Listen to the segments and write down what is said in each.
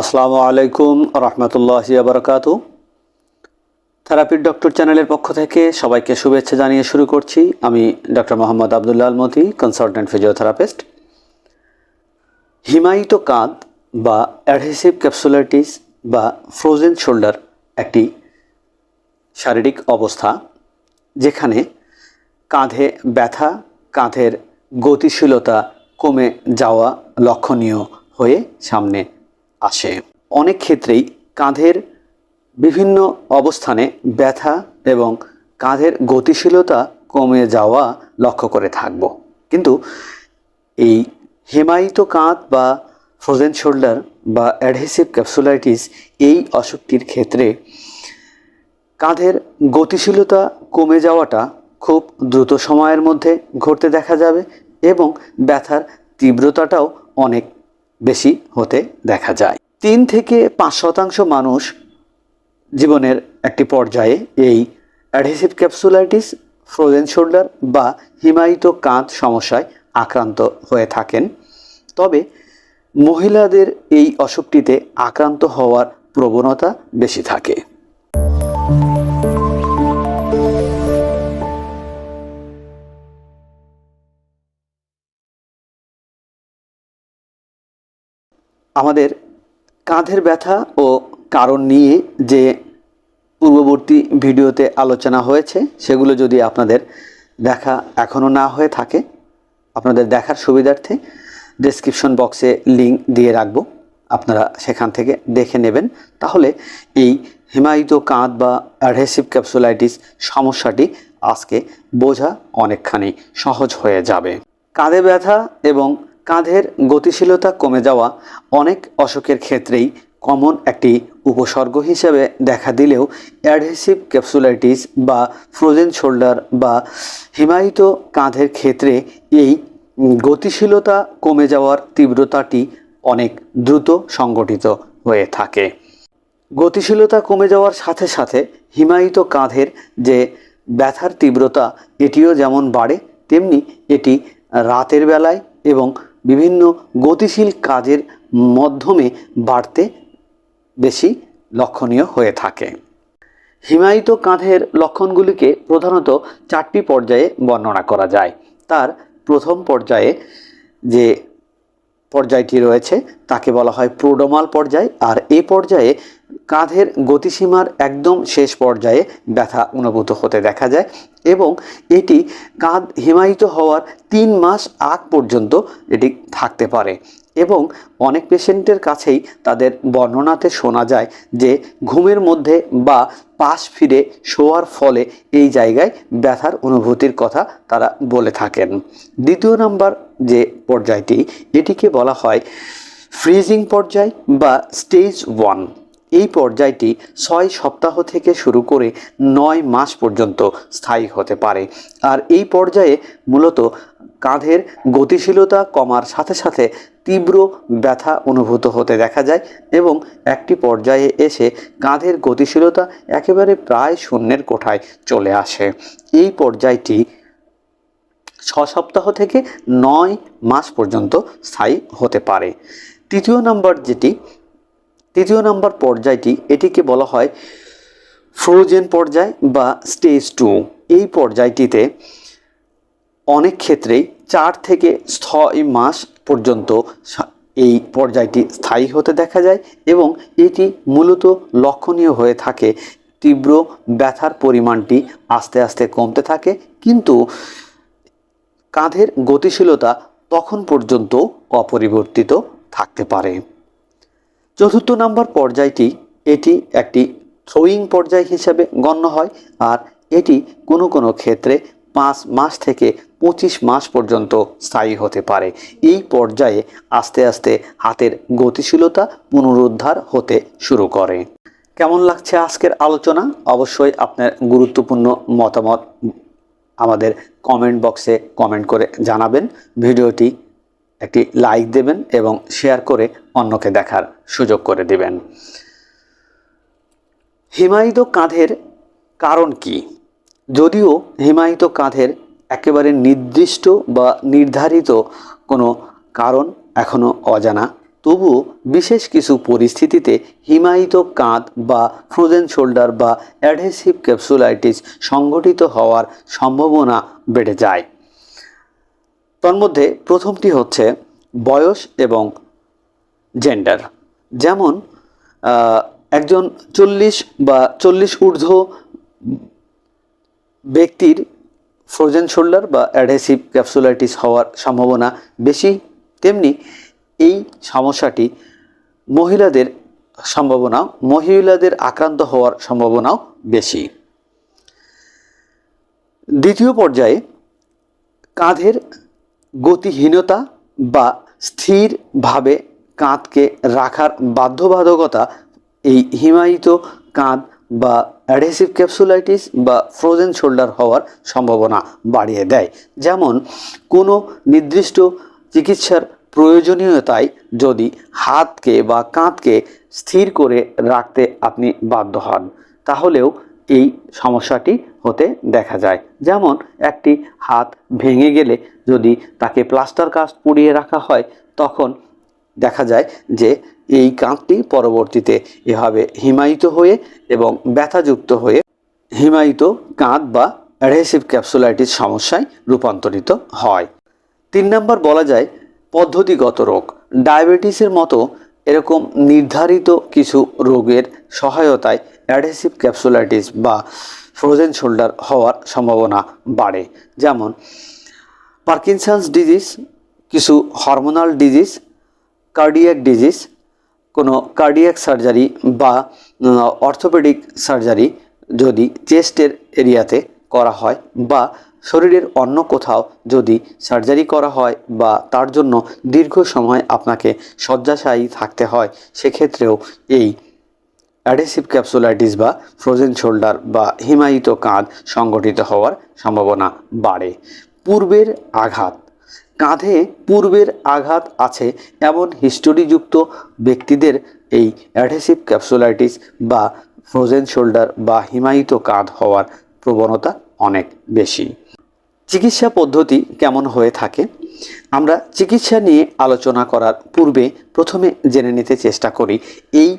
আসসালামু আলাইকুম রহমতুল্লাহ বারকাত থেরাপির ডক্টর চ্যানেলের পক্ষ থেকে সবাইকে শুভেচ্ছা জানিয়ে শুরু করছি। আমি doctor Mohammad Abdullah Almati consultant physiotherapist হিমায়িত কাঁধ বা অ্যাডহেসিভ ক্যাপসুলাইটিস বা ফ্রোজেন শোল্ডার একটি শারীরিক অবস্থা, যেখানে কাঁধে ব্যথা, কাঁধের গতিশীলতা কমে যাওয়া লক্ষণীয় হয়ে সামনে আসে। অনেক ক্ষেত্রেই কাঁধের বিভিন্ন অবস্থানে ব্যথা এবং কাঁধের গতিশীলতা কমে যাওয়া লক্ষ্য করে থাকব। কিন্তু এই হেমায়িত কাঁধ বা ফ্রোজেন শোল্ডার বা অ্যাডহেসিভ ক্যাপসুলাইটিস এই অসুখটির ক্ষেত্রে কাঁধের গতিশীলতা কমে যাওয়াটা খুব দ্রুত সময়ের মধ্যে ঘটতে দেখা যাবে এবং ব্যথার তীব্রতাটাও অনেক বেশি হতে দেখা যায়। তিন থেকে পাঁচ শতাংশ মানুষ জীবনের একটি পর্যায়ে এই অ্যাডহেসিভ ক্যাপসুলাইটিস ফ্রোজেন শোল্ডার বা হিমায়িত কাঁধ সমস্যায় আক্রান্ত হয়ে থাকেন। তবে মহিলাদের এই অসুখটিতে আক্রান্ত হওয়ার প্রবণতা বেশি থাকে। আমাদের কাঁধের ব্যথা ও কারণ নিয়ে যে পূর্ববর্তী ভিডিওতে আলোচনা হয়েছে, সেগুলো যদি আপনাদের দেখা এখনও না হয়ে থাকে, আপনাদের দেখার সুবিধার্থে ডেসক্রিপশন বক্সে লিঙ্ক দিয়ে রাখব। আপনারা সেখান থেকে দেখে নেবেন। তাহলে এই হিমায়িত কাঁধ বা অ্যাডহেসিভ ক্যাপসুলাইটিস সমস্যাটি আজকে বোঝা অনেকখানি সহজ হয়ে যাবে। কাঁধে ব্যথা এবং কাঁধের গতিশীলতা কমে যাওয়া অনেক অসুখের ক্ষেত্রেই কমন একটি উপসর্গ হিসেবে দেখা দিলেও অ্যাডহেসিভ ক্যাপসুলাইটিস বা ফ্রোজেন শোল্ডার বা হিমায়িত কাঁধের ক্ষেত্রে এই গতিশীলতা কমে যাওয়ার তীব্রতাটি অনেক দ্রুত সংগঠিত হয়ে থাকে। গতিশীলতা কমে যাওয়ার সাথে সাথে হিমায়িত কাঁধের যে ব্যথার তীব্রতা, এটিও যেমন বাড়ে, তেমনি এটি রাতের বেলায় এবং বিভিন্ন গতিশীল কাজের মাধ্যমে বাড়তে বেশি লক্ষণীয় হয়ে থাকে। হিমায়িত কাঁধের লক্ষণগুলিকে প্রধানত চারটি পর্যায়ে বর্ণনা করা যায়। তার প্রথম পর্যায়ে যে পর্যায়টি রয়েছে, তাকে বলা হয় প্রোডোমাল পর্যায়, আর এই পর্যায়ে কাঁধের গতিসীমার একদম শেষ পর্যায়ে ব্যথা অনুভূত হতে দেখা যায় এবং এটি কাঁধ হিমায়িত হওয়ার তিন মাস আগ পর্যন্ত এটি থাকতে পারে এবং অনেক পেশেন্টের কাছেই তাদের বর্ণনাতে শোনা যায় যে ঘুমের মধ্যে বা পাশ ফিরে শোয়ার ফলে এই জায়গায় ব্যথার অনুভূতির কথা তারা বলে থাকেন। দ্বিতীয় নাম্বার যে পর্যায়টি এটিকে বলা হয় ফ্রিজিং পর্যায় বা স্টেজ ওয়ান। এই পর্যায়টি ছয় সপ্তাহ থেকে শুরু করে নয় মাস পর্যন্ত স্থায়ী হতে পারে। আর এই পর্যায়ে মূলত কাঁধের গতিশীলতা কমার সাথে সাথে তীব্র ব্যথা অনুভূত হতে দেখা যায় এবং একটি পর্যায়ে এসে কাঁধের গতিশীলতা একেবারে প্রায় শূন্যের কোঠায় চলে আসে। এই পর্যায়টি সপ্তাহ থেকে নয় মাস পর্যন্ত স্থায়ী হতে পারে। তৃতীয় নম্বর যেটি, তৃতীয় নম্বর পর্যায়টি, এটিকে বলা হয় ফ্রোজেন পর্যায় বা স্টেজ টু। এই পর্যায়টিতে অনেক ক্ষেত্রেই চার থেকে ছয় মাস পর্যন্ত এই পর্যায়টি স্থায়ী হতে দেখা যায় এবং এটি মূলত লক্ষণীয় হয়ে থাকে। তীব্র ব্যথার পরিমাণটি আস্তে আস্তে কমতে থাকে, কিন্তু কাঁধের গতিশীলতা তখন পর্যন্ত অপরিবর্তিত থাকতে পারে। চতুর্থ নম্বর পর্যায়টি, এটি একটি থ্রোয়িং পর্যায় হিসাবে গণ্য হয় আর এটি কোনো কোনো ক্ষেত্রে পাঁচ মাস থেকে পঁচিশ মাস পর্যন্ত স্থায়ী হতে পারে। এই পর্যায়ে আস্তে আস্তে হাতের গতিশীলতা পুনরুদ্ধার হতে শুরু করে। কেমন লাগছে আজকের আলোচনা? অবশ্যই আপনার গুরুত্বপূর্ণ মতামত আমাদের কমেন্ট বক্সে কমেন্ট করে জানাবেন। ভিডিওটি একটি লাইক দেবেন এবং শেয়ার করে অন্যকে দেখার সুযোগ করে দেবেন। হিমায়িত কাঁধের কারণ কি? যদিও হিমায়িত কাঁধের একেবারে নির্দিষ্ট বা নির্ধারিত কোনো কারণ এখনও অজানা তবুও বিশেষ কিছু পরিস্থিতিতে হিমায়িত কাঁধ বা ফ্রোজেন শোল্ডার বা অ্যাডহেসিভ ক্যাপসুলাইটিস সংঘটিত হওয়ার সম্ভাবনা বেড়ে যায়। তন্মধ্যে প্রথমটি হচ্ছে বয়স এবং জেন্ডার। যেমন একজন চল্লিশ বা চল্লিশ ঊর্ধ্ব ব্যক্তির ফ্রোজেন শোল্ডার বা অ্যাডহেসিভ ক্যাপসুলাইটিস হওয়ার সম্ভাবনা বেশি, তেমনি এই সমস্যাটি মহিলাদের সম্ভাবনাও মহিলাদের আক্রান্ত হওয়ার সম্ভাবনাও বেশি। দ্বিতীয় পর্যায়ে কাঁধের গতিহীনতা বা স্থিরভাবে কাঁধকে রাখার বাধ্যবাধকতা, এই হিমায়িত কাঁধ বা অ্যাডহেসিভ ক্যাপসুলাইটিস বা ফ্রোজেন শোল্ডার হওয়ার সম্ভাবনা বাড়িয়ে দেয়। যেমন, কোনো নির্দিষ্ট চিকিৎসার প্রয়োজনীয়তায় যদি হাতকে বা কাঁধকে স্থির করে রাখতে আপনি বাধ্য হন, তাহলেও এই সমস্যাটি হতে দেখা যায়। যেমন, একটি হাত ভেঙে গেলে যদি তাকে প্লাস্টার কাস্ট পরিয়ে রাখা হয়, তখন দেখা যায় যে এই কাঁধটি পরবর্তীতে এভাবে হিমায়িত হয়ে এবং ব্যথাযুক্ত হয়ে হিমায়িত কাঁধ বা অ্যাডহেসিভ ক্যাপসুলাইটিস সমস্যায় রূপান্তরিত হয়। তিন নম্বর বলা যায় পদ্ধতিগত রোগ। ডায়াবেটিসের মতো এরকম নির্ধারিত কিছু রোগের সহায়তায় অ্যাডহেসিভ ক্যাপসুলাইটিস বা ফ্রোজেন শোল্ডার হওয়ার সম্ভাবনা বাড়ে। যেমন পার্কিনসন্স ডিজিজ, কিছু হরমোনাল ডিজিজ, কার্ডিয়াক ডিজিজ, কোনো কার্ডিয়াক সার্জারি বা অর্থোপেডিক সার্জারি যদি চেস্টের এরিয়াতে করা হয় বা শরীরের অন্য কোথাও যদি সার্জারি করা হয় বা তার জন্য দীর্ঘ সময় আপনাকে শয্যাশায়ী থাকতে হয়, সেক্ষেত্রেও এই অ্যাডহেসিভ ক্যাপসুলাইটিস বা ফ্রোজেন শোল্ডার বা হিমায়িত কাঁধ সংগঠিত হওয়ার সম্ভাবনা বাড়ে। পূর্বের আঘাত। কাঁধে পূর্বের আঘাত আছে এমন হিস্টোরিযুক্ত ব্যক্তিদের এই অ্যাডহেসিভ ক্যাপসুলাইটিস বা ফ্রোজেন শোল্ডার বা হিমায়িত কাঁধ হওয়ার প্রবণতা অনেক বেশি। চিকিৎসা পদ্ধতি কেমন হয়ে থাকে? আমরা চিকিৎসা নিয়ে আলোচনা করার পূর্বে প্রথমে জেনে নিতে চেষ্টা করি, এই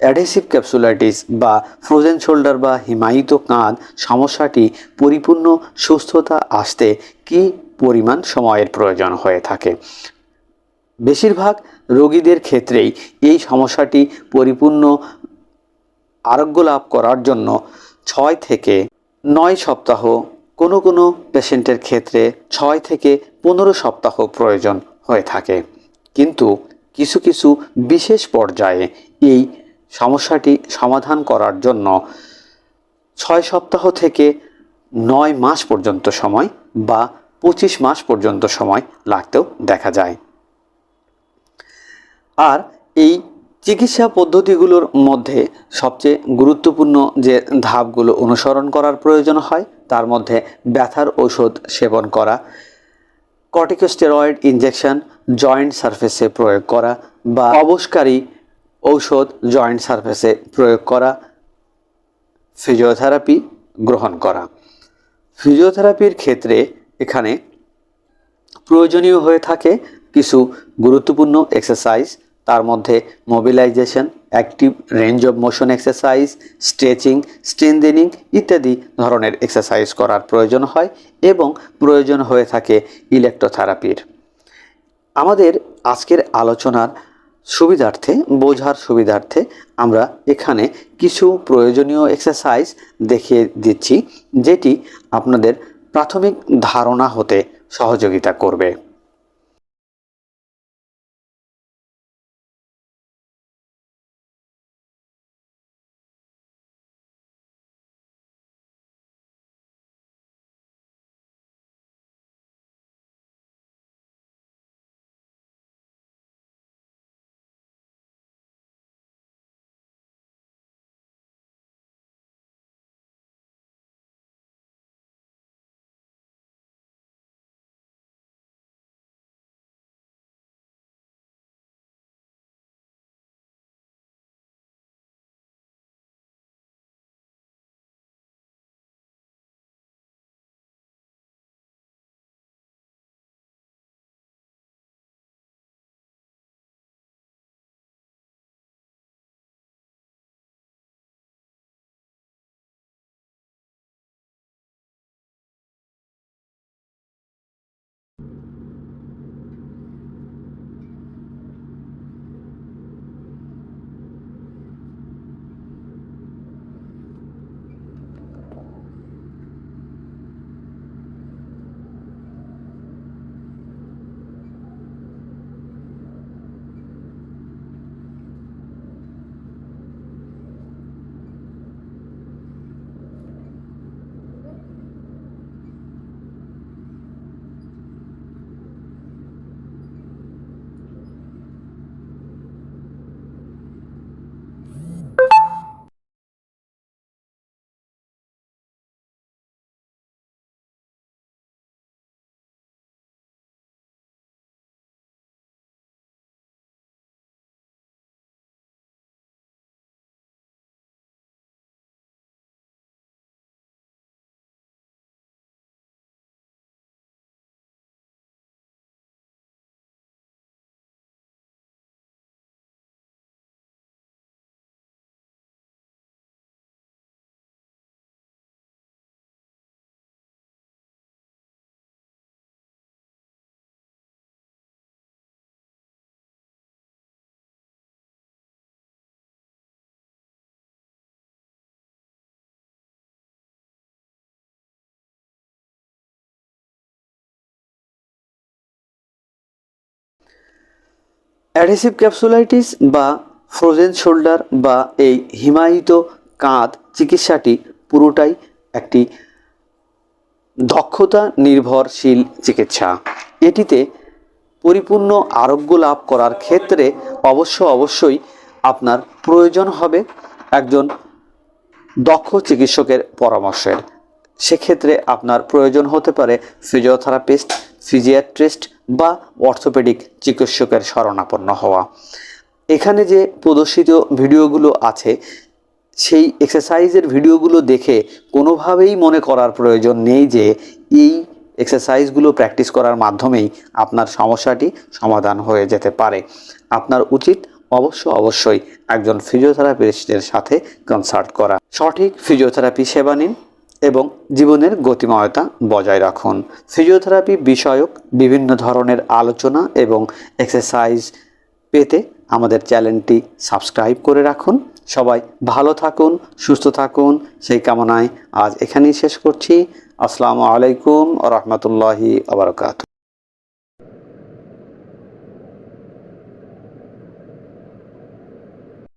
অ্যাডহেসিভ ক্যাপসুলাইটিস বা ফ্রোজেন শোল্ডার বা হিমায়িত কাঁধ সমস্যাটি পরিপূর্ণ সুস্থতা আসতে কী পরিমাণ সময়ের প্রয়োজন হয়ে থাকে? বেশিরভাগ রোগীদের ক্ষেত্রেই এই সমস্যাটি পরিপূর্ণ আরোগ্য লাভ করার জন্য ছয় থেকে নয় সপ্তাহ কোনো কোনো পেশেন্টের ক্ষেত্রে ছয় থেকে পনেরো সপ্তাহ প্রয়োজন হয়ে থাকে। কিন্তু কিছু কিছু বিশেষ পর্যায়ে এই সমস্যাটি সমাধান করার জন্য ছয় সপ্তাহ থেকে নয় মাস পর্যন্ত সময় বা পঁচিশ মাস পর্যন্ত সময় লাগতেও দেখা যায়। আর এই চিকিৎসা পদ্ধতিগুলোর মধ্যে সবচেয়ে গুরুত্বপূর্ণ যে ধাপগুলো অনুসরণ করার প্রয়োজন হয়, তার মধ্যে ব্যথার ঔষধ সেবন করা, কর্টিকোস্টেরয়েড ইনজেকশন, জয়েন্ট সারফেসে প্রয়োগ করা বা অবসকারী ঔষধ জয়েন্ট সারফেসে প্রয়োগ করা, ফিজিওথেরাপি গ্রহণ করা। ফিজিওথেরাপির ক্ষেত্রে এখানে প্রয়োজনীয় হয়ে থাকে কিছু গুরুত্বপূর্ণ এক্সারসাইজ তার মধ্যে mobilisation active range of motion exercise stretching strengthening ইত্যাদি ধরনের এক্সারসাইজ করার প্রয়োজন হয় এবং প্রয়োজন হয়ে থাকে ইলেকট্রোথেরাপির আমাদের আজকের আলোচনার সুবিধার্থে, বোঝার সুবিধার্থে আমরা এখানে কিছু প্রয়োজনীয় এক্সারসাইজ দেখিয়ে দিচ্ছি, যেটি আপনাদের প্রাথমিক ধারণা হতে সহযোগিতা করবে। অ্যাডহেসিভ ক্যাপসুলাইটিস বা ফ্রোজেন শোল্ডার বা এই হিমায়িত কাঁধ চিকিৎসাটি পুরোটাই একটি দক্ষতা নির্ভরশীল চিকিৎসা। এটিতে পরিপূর্ণ আরোগ্য লাভ করার ক্ষেত্রে অবশ্য অবশ্যই আপনার প্রয়োজন হবে একজন দক্ষ চিকিৎসকের পরামর্শের। সেক্ষেত্রে আপনার প্রয়োজন হতে পারে ফিজিওথেরাপিস্ট ফিজিয়াট্রিস্ট বা অর্থোপেডিক চিকিৎসকের শরণাপন্ন হওয়া। এখানে যে প্রদর্শিত ভিডিওগুলো আছে, সেই এক্সারসাইজের ভিডিওগুলো দেখে কোনোভাবেই মনে করার প্রয়োজন নেই যে এই এক্সারসাইজগুলো প্র্যাকটিস করার মাধ্যমেই আপনার সমস্যাটি সমাধান হয়ে যেতে পারে। আপনার উচিত অবশ্য অবশ্যই একজন ফিজিওথেরাপিস্টের সাথে কনসাল্ট করা। সঠিক ফিজিওথেরাপি সেবা নিন এবং জীবনের গতিময়তা বজায় রাখুন। ফিজিওথেরাপি বিষয়ক বিভিন্ন ধরনের আলোচনা এবং এক্সারসাইজ পেতে আমাদের চ্যানেলটি সাবস্ক্রাইব করে রাখুন। সবাই ভালো থাকুন, সুস্থ থাকুন, সেই কামনায় আজ এখানেই শেষ করছি। আসসালামু আলাইকুম রহমতুল্লাহি আবরকাত